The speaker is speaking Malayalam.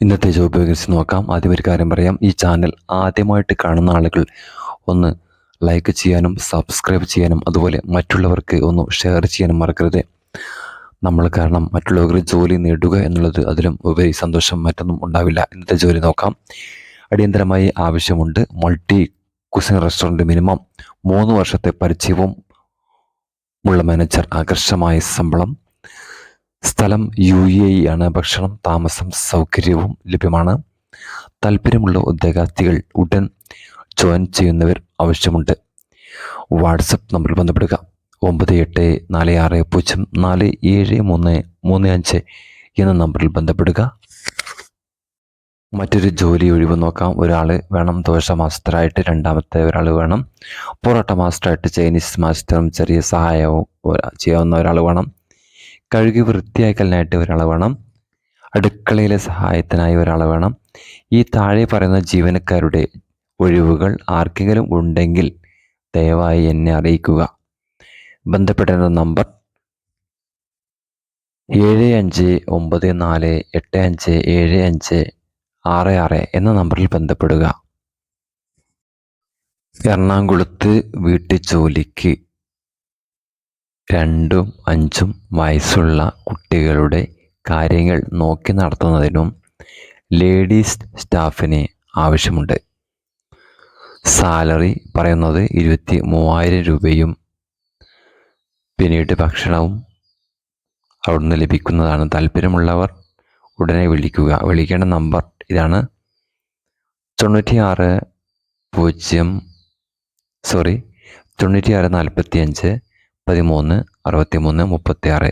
ഇന്നത്തെ ജോബ് നോക്കാം. ആദ്യം ഒരു കാര്യം പറയാം. ഈ ചാനൽ ആദ്യമായിട്ട് കാണുന്ന ആളുകൾ ഒന്ന് ലൈക്ക് ചെയ്യാനും സബ്സ്ക്രൈബ് ചെയ്യാനും അതുപോലെ മറ്റുള്ളവർക്ക് ഒന്ന് ഷെയർ ചെയ്യാനും മറക്കരുത്. നമ്മൾ കാരണം മറ്റുള്ളവർക്ക് ജോലി നേടുക എന്നുള്ളത് അതിലും ഉപരി സന്തോഷം മറ്റൊന്നും ഉണ്ടാവില്ല. ഇന്നത്തെ ജോലി നോക്കാം. അടിയന്തരമായി ആവശ്യമുണ്ട്. മൾട്ടി കുസിൻ റെസ്റ്റോറന്റ് മിനിമം മൂന്ന് വർഷത്തെ പരിചയവും ഉള്ള മാനേജർ ആകർഷമായ ശമ്പളം. സ്ഥലം യു എ ഇ ആണ്. ഭക്ഷണം താമസം സൗകര്യവും ലഭ്യമാണ്. താല്പര്യമുള്ള ഉദ്യോഗാർത്ഥികൾ ഉടൻ ജോയിൻ ചെയ്യുന്നവർ ആവശ്യമുണ്ട്. വാട്സപ്പ് നമ്പറിൽ ബന്ധപ്പെടുക. ഒമ്പത് എട്ട് നാല് ആറ് പൂജ്യം നാല് ഏഴ് മൂന്ന് മൂന്ന് അഞ്ച് എന്ന നമ്പറിൽ ബന്ധപ്പെടുക. മറ്റൊരു ജോലി ഒഴിവ് നോക്കാം. ഒരാൾ വേണം. ദോശ മാസ്റ്ററായിട്ട് രണ്ടാമത്തെ ഒരാൾ വേണം. പൊറോട്ട മാസ്റ്ററായിട്ട് ചൈനീസ് മാസ്റ്ററും ചെറിയ സഹായവും ചെയ്യാവുന്ന ഒരാൾ വേണം. കഴുകി വൃത്തിയാക്കലിനായിട്ട് ഒരാൾ അടുക്കളയിലെ സഹായത്തിനായി ഒരാൾ വേണം ഈ താഴെ പറയുന്ന ജീവനക്കാരുടെ ഒഴിവുകൾ ആർക്കെങ്കിലും ഉണ്ടെങ്കിൽ ദയവായി എന്നെ അറിയിക്കുക. ബന്ധപ്പെടേണ്ട നമ്പർ ഏഴ് അഞ്ച് ഒമ്പത് നാല് എട്ട് അഞ്ച് ഏഴ് അഞ്ച് ആറ് ആറ് എന്ന നമ്പറിൽ ബന്ധപ്പെടുക. എറണാകുളത്ത് വീട്ടുജോലിക്ക് രണ്ടും അഞ്ചും വയസ്സുള്ള കുട്ടികളുടെ കാര്യങ്ങൾ നോക്കി നടത്തുന്നതിനും ലേഡീസ് സ്റ്റാഫിനെ ആവശ്യമുണ്ട്. സാലറി പറയുന്നത് ഇരുപത്തി മൂവായിരം രൂപയും പിന്നീട് ഭക്ഷണവും അവിടുന്ന് ലഭിക്കുന്നതാണ്. താല്പര്യമുള്ളവർ ഉടനെ വിളിക്കുക. വിളിക്കേണ്ട നമ്പർ ഇതാണ്. തൊണ്ണൂറ്റിയാറ് പൂജ്യം സോറി തൊണ്ണൂറ്റിയാറ് നാൽപ്പത്തി അഞ്ച് പതിമൂന്ന് അറുപത്തി മൂന്ന് മുപ്പത്തി ആറ്